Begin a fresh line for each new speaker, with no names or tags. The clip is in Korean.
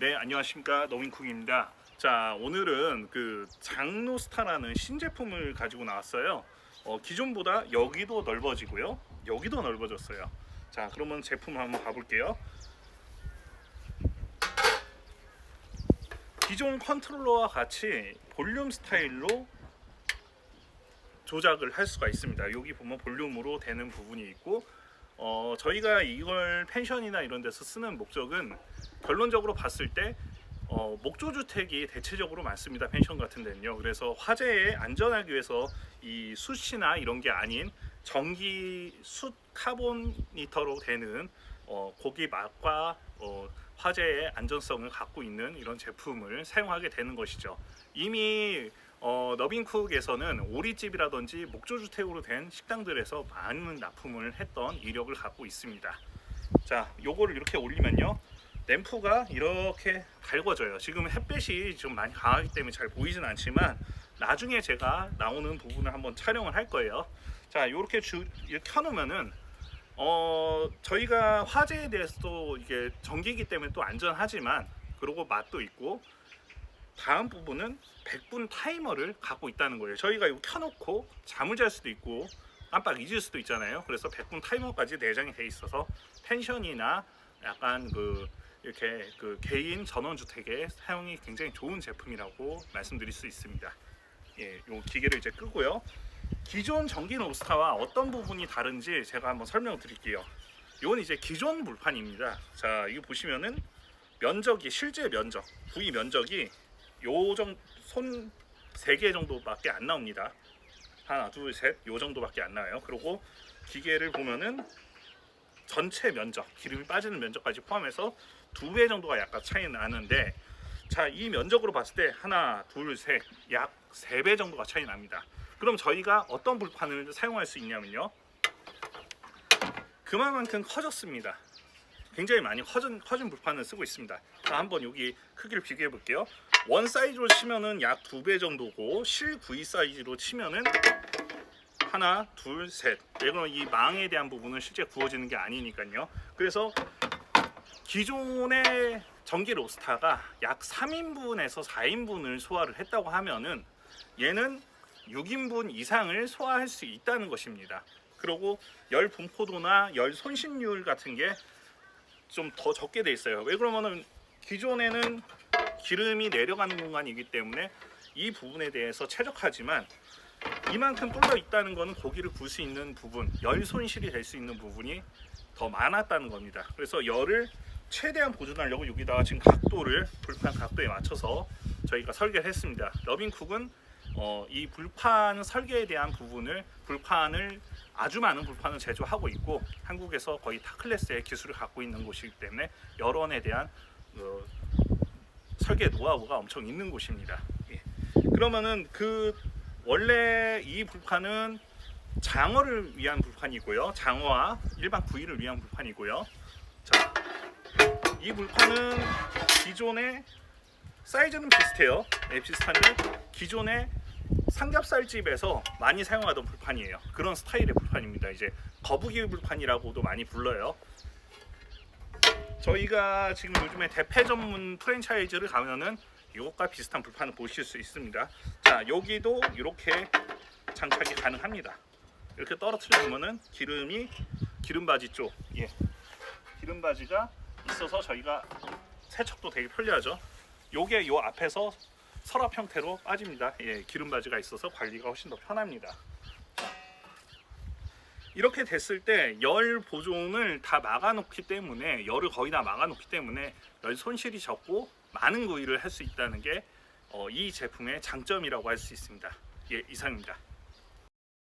네, 안녕하십니까. 노민쿡입니다. 자, 오늘은 그 장노스타라는 신제품을 가지고 나왔어요. 어, 기존보다 여기도 넓어지고요. 여기도 넓어졌어요. 자, 그러면 제품을 한번 봐볼게요. 기존 컨트롤러와 같이 볼륨 스타일로 조작을 할 수가 있습니다. 여기 보면 볼륨으로 되는 부분이 있고 어, 저희가 이걸 펜션이나 이런 데서 쓰는 목적은 결론적으로 봤을 때 어, 목조 주택이 대체적으로 많습니다. 펜션 같은 데는요. 그래서 화재에 안전하기 위해서 이 숯이나 이런 게 아닌 전기 숯 카본이터로 되는 어, 고기 맛과 어, 화재의 안전성을 갖고 있는 이런 제품을 사용하게 되는 것이죠. 이미 어, 너빈쿡에서는 오리집이라든지 목조주택으로 된 식당들에서 많은 납품을 했던 이력을 갖고 있습니다. 자, 요거를 이렇게 올리면요. 램프가 이렇게 밝아져요. 지금 햇빛이 좀 많이 강하기 때문에 잘 보이진 않지만 나중에 제가 나오는 부분을 한번 촬영을 할 거예요. 자, 이렇게 주, 이렇게 켜놓으면은 어, 저희가 화재에 대해서도 이게 전기이기 때문에 또 안전하지만 그리고 맛도 있고 다음 부분은 100분 타이머를 갖고 있다는 거예요. 저희가 이거 켜놓고 잠을 잘 수도 있고 깜빡 잊을 수도 있잖아요. 그래서 100분 타이머까지 내장이 돼 있어서 펜션이나 약간 그 이렇게 그 개인 전원 주택에 사용이 굉장히 좋은 제품이라고 말씀드릴 수 있습니다. 예, 요 기계를 이제 끄고요. 기존 전기 노스타와 어떤 부분이 다른지 제가 한번 설명을 드릴게요. 이건 이제 기존 물판입니다. 자, 이거 보시면은 면적이 실제 면적, 부위 면적이 요 정도 손세 개 정도밖에 안 나옵니다. 하나, 둘, 셋, 요 정도밖에 안 나와요. 그리고 기계를 보면은 전체 면적, 기름이 빠지는 면적까지 포함해서 두 배 정도가 약간 차이 나는데 자, 이 면적으로 봤을 때 하나, 둘, 셋, 약 세 배 정도가 차이 납니다. 그럼 저희가 어떤 불판을 사용할 수 있냐면요. 그만큼 커졌습니다. 굉장히 많이 커진, 커진 불판을 쓰고 있습니다. 자, 한번 여기 크기를 비교해 볼게요. 원 사이즈로 치면은 약 두 배 정도고 실 구이 사이즈로 치면은 하나, 둘, 셋. 왜 그러면 이 망에 대한 부분은 실제 구워지는 게 아니니까요. 그래서 기존의 전기 로스타가 약 3인분에서 4인분을 소화를 했다고 하면은 얘는 6인분 이상을 소화할 수 있다는 것입니다. 그리고 열 분포도나 열 손실률 같은 게 좀 더 적게 돼 있어요. 왜 그러면은 기존에는 기름이 내려가는 공간이기 때문에 이 부분에 대해서 최적하지만 이만큼 뚫려 있다는 것은 고기를 구울 수 있는 부분, 열 손실이 될 수 있는 부분이 더 많았다는 겁니다. 그래서 열을 최대한 보존하려고 여기다가 지금 각도를 불판 각도에 맞춰서 저희가 설계를 했습니다. 러빙쿡은 어, 이 불판 설계에 대한 부분을 불판을 아주 많은 불판을 제조하고 있고 한국에서 거의 타 클래스의 기술을 갖고 있는 곳이기 때문에 여론에 대한 어, 설계 노하우가 엄청 있는 곳입니다. 예. 그러면은 그 원래 이 불판은 장어를 위한 불판이고요. 장어와 일반 구이를 위한 불판이고요. 자, 이 불판은 기존의 사이즈는 비슷해요. 네, 비슷한데 기존의 삼겹살집에서 많이 사용하던 불판이에요. 그런 스타일의 불판입니다. 이제 거북이 불판이라고도 많이 불러요. 저희가 지금 요즘에 대패 전문 프랜차이즈를 가면은 이것과 비슷한 불판을 보실 수 있습니다. 자, 여기도 이렇게 장착이 가능합니다. 이렇게 떨어뜨려 보면은 기름이 기름바지 쪽, 예, 기름바지가 있어서 저희가 세척도 되게 편리하죠. 요게 요 앞에서 서랍 형태로 빠집니다. 예, 기름바지가 있어서 관리가 훨씬 더 편합니다. 이렇게 됐을 때 열 보존을 다 막아놓기 때문에 열을 거의 다 막아놓기 때문에 열 손실이 적고 많은 구이를 할 수 있다는 게 이 제품의 장점이라고 할 수 있습니다. 예, 이상입니다.